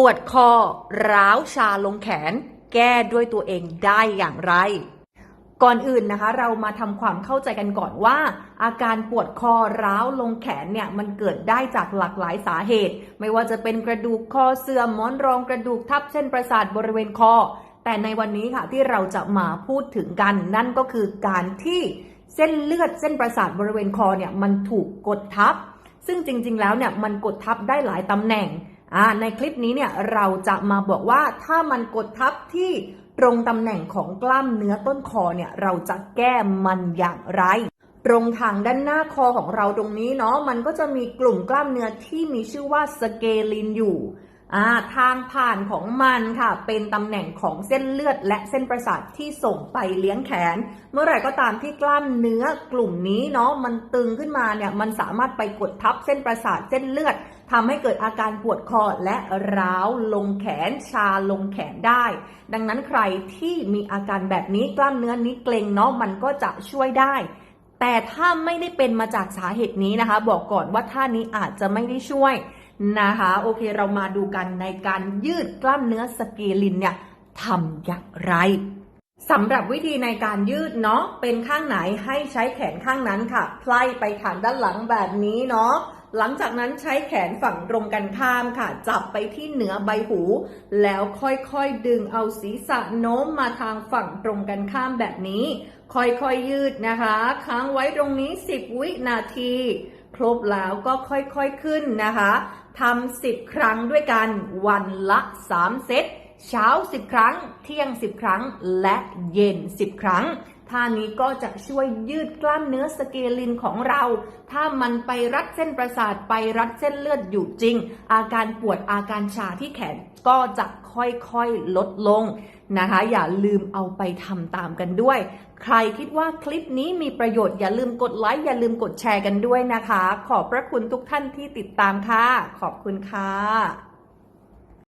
ปวดคอ ร้าวชาลงแขน แก้ด้วยตัวเองได้อย่างไร ก่อนอื่นนะคะ เรามาทำความเข้าใจกันก่อนว่า อาการปวดคอร้าวลงแขนเนี่ยมันเกิดได้จากหลากหลายสาเหตุ ไม่ว่าจะเป็นกระดูกคอเสื่อมมอนรองกระดูกทับเส้นประสาทบริเวณคอ แต่ในวันนี้ค่ะที่เราจะมาพูดถึงกัน นั่นก็คือการที่เส้นเลือดเส้นประสาทบริเวณคอเนี่ยมันถูกกดทับ ซึ่งจริงๆแล้วเนี่ยมันกดทับได้หลายตำแหน่ง ในคลิปนี้เนี่ยเราจะมาบอกว่าถ้ามันกดทับที่ตรงตำแหน่งของกล้ามเนื้อต้นคอเนี่ยเราจะแก้มันอย่างไร ตรงทางด้านหน้าคอของเราตรงนี้เนาะมันก็จะมีกลุ่มกล้ามเนื้อที่มีชื่อว่าสเกลินอยู่ ทางผ่านของมันค่ะ เป็นตำแหน่งของเส้นเลือดและเส้นประสาทที่ส่งไปเลี้ยงแขน เมื่อไหร่ก็ตามที่กล้ามเนื้อกลุ่มนี้เนาะมันตึงขึ้นมาเนี่ยมันสามารถไปกดทับเส้นประสาทเส้นเลือดทำให้เกิดอาการปวดคอและร้าวลงแขนชาลงแขนได้ ดังนั้นใครที่มีอาการแบบนี้กล้ามเนื้อนี้เกร็งเนาะมันก็จะช่วยได้ แต่ถ้าไม่ได้เป็นมาจากสาเหตุนี้นะคะ บอกก่อนว่าท่านี้อาจจะไม่ได้ช่วยนะคะ โอเคเรามาดูกันในการยืดกล้ามเนื้อสเกลินเนี่ยทำอย่างไรสำหรับวิธีในการยืดเนาะเป็นข้างไหนให้ใช้แขนข้างนั้นค่ะไพล่ไปทางด้านหลังแบบนี้เนาะ หลังจากนั้นใช้แขนฝั่งตรงกันข้ามค่ะ จับไปที่เหนือใบหู แล้วค่อยๆดึงเอาศีรษะโน้มมาทางฝั่งตรงกันข้ามแบบนี้ ค่อยๆยืดนะคะ ค้างไว้ตรงนี้ 10 วินาที ครบแล้วก็ค่อยๆขึ้นนะคะทำ10 ครั้งด้วยกัน วันละ 3 เซตเช้า 10 ครั้ง เที่ยง 10 ครั้ง และเย็น 10 ครั้ง ท่านี้ก็จะช่วยยืดกล้ามเนื้อสเกลินของเรา ถ้ามันไปรัดเส้นประสาทไปรัดเส้นเลือดอยู่จริง อาการปวดอาการชาที่แขนก็จะค่อยๆลดลงนะคะ อย่าลืมเอาไปทำตามกันด้วย ใครคิดว่าคลิปนี้มีประโยชน์อย่าลืมกดไลค์อย่าลืมกดแชร์กันด้วยนะคะ ขอบพระคุณทุกท่านที่ติดตามค่ะ ขอบคุณค่ะ